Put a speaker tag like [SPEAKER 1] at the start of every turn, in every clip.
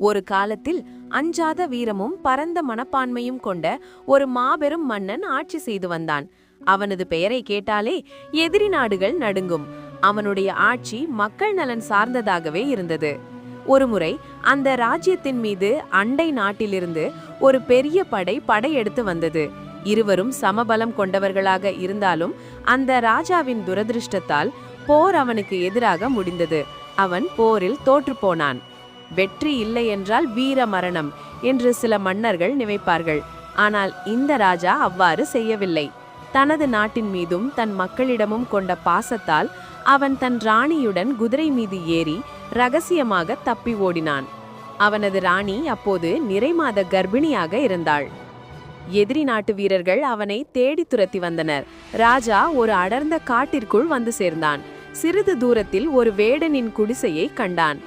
[SPEAKER 1] ஒரு காலத்தில் அஞ்சாத வீரமும் பரந்த மனப்பான்மையும் கொண்ட ஒரு மாபெரும் மன்னன் ஆட்சி செய்து வந்தான். அவனது பெயரை கேட்டாலே எதிரி நாடுகள் நடுங்கும். அவனுடைய ஆட்சி மக்கள் நலன் சார்ந்ததாகவே இருந்தது. ஒருமுறை அந்த ராஜ்யத்தின் மீது அண்டை நாட்டிலிருந்து ஒரு பெரிய படை படையெடுத்து வந்தது. இருவரும் சமபலம் கொண்டவர்களாக இருந்தாலும் அந்த ராஜாவின் துரதிருஷ்டத்தால் போர் அவனுக்கு எதிராக முடிந்தது. அவன் போரில் தோற்றுப்போனான் வெற்றி இல்லை என்றால் வீர மரணம் என்று சில மன்னர்கள் நினைப்பார்கள். ஆனால் இந்த ராஜா அவ்வாறு செய்யவில்லை. தனது நாட்டின் மீதும் தன் மக்களிடமும் கொண்ட பாசத்தால் அவன் தன் ராணியுடன் குதிரை மீது ஏறி ரகசியமாக தப்பி ஓடினான். அவனது ராணி அப்போது நிறைமாத கர்ப்பிணியாக இருந்தாள். எதிரி நாட்டு வீரர்கள் அவனை தேடி துரத்தி வந்தனர். ராஜா ஒரு அடர்ந்த காட்டிற்குள் வந்து சேர்ந்தான். சிறிது தூரத்தில் ஒரு வேடனின் குடிசையை கண்டான்.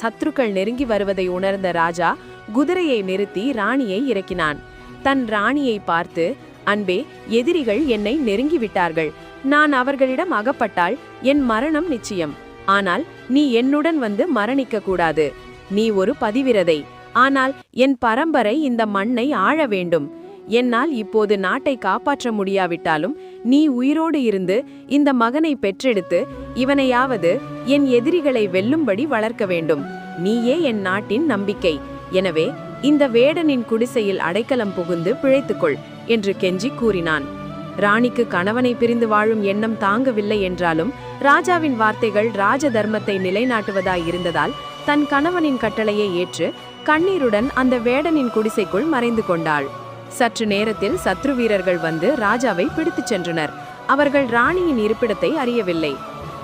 [SPEAKER 1] சத்ருக்கள் நெருங்கி வருவதை உணர்ந்த ராஜா குதிரையை நிறுத்தி ராணியை இறக்கினான். தன் ராணியை பார்த்து அன்பே எதிரிகள் என்னை நெருங்கி விட்டார்கள் நான் அவர்களிடம் அகப்பட்டால் என் மரணம் நிச்சயம். ஆனால் நீ என்னுடன் வந்து மரணிக்க கூடாது நீ ஒரு பதிவிரதை. ஆனால் என் பரம்பரை இந்த மண்ணை ஆழ வேண்டும். என்னால் இப்போது நாட்டை காப்பாற்ற முடியாவிட்டாலும் நீ உயிரோடு இருந்து இந்த மகனை பெற்றெடுத்து இவனையாவது என் எதிரிகளை வெல்லும்படி வளர்க்க வேண்டும். நீயே என் நாட்டின் நம்பிக்கை. எனவே இந்த வேடனின் குடிசையில் அடைக்கலம் புகுந்து பிழைத்துக்கொள் என்று கெஞ்சி கூறினான். ராணிக்கு கணவனை பிரிந்து வாழும் எண்ணம் தாங்கவில்லை என்றாலும் ராஜாவின் வார்த்தைகள் ராஜ தர்மத்தை நிலைநாட்டுவதாய் இருந்ததால் தன் கணவனின் கட்டளையை ஏற்று கண்ணீருடன் அந்த வேடனின் குடிசைக்குள் மறைந்து கொண்டாள். சற்று நேரத்தில் சத்ரு வீரர்கள் வந்து ராஜாவை பிடித்துச் சென்றனர். அவர்கள் ராணியின் இருப்பிடத்தை அறியவில்லை.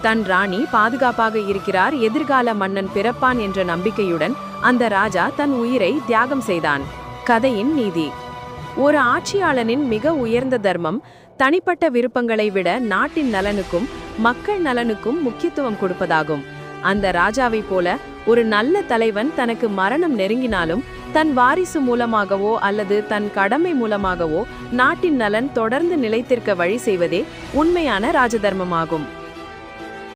[SPEAKER 1] தன் ராணி பாதுகாப்பாக இருக்கிறார் எதிர்கால மன்னன் பிறப்பான் என்ற நம்பிக்கையுடன் அந்த ராஜா தன் உயிரை தியாகம் செய்தான். கதையின் நீதி. ஒரு ஆட்சியாளனின் மிக உயர்ந்த தர்மம் தனிப்பட்ட விருப்பங்களை விட நாட்டின் நலனுக்கும் மக்கள் நலனுக்கும் முக்கியத்துவம் கொடுப்பதாகும். அந்த ராஜாவைப் போல ஒரு நல்ல தலைவன் தனக்கு மரணம் நெருங்கினாலும் தன் வாரிசு மூலமாகவோ அல்லது தன் கடமை மூலமாகவோ நாட்டின் நலன் தொடர்ந்து நிலைத்திருக்க வழி செய்வதே உண்மையான ராஜதர்மமாகும்.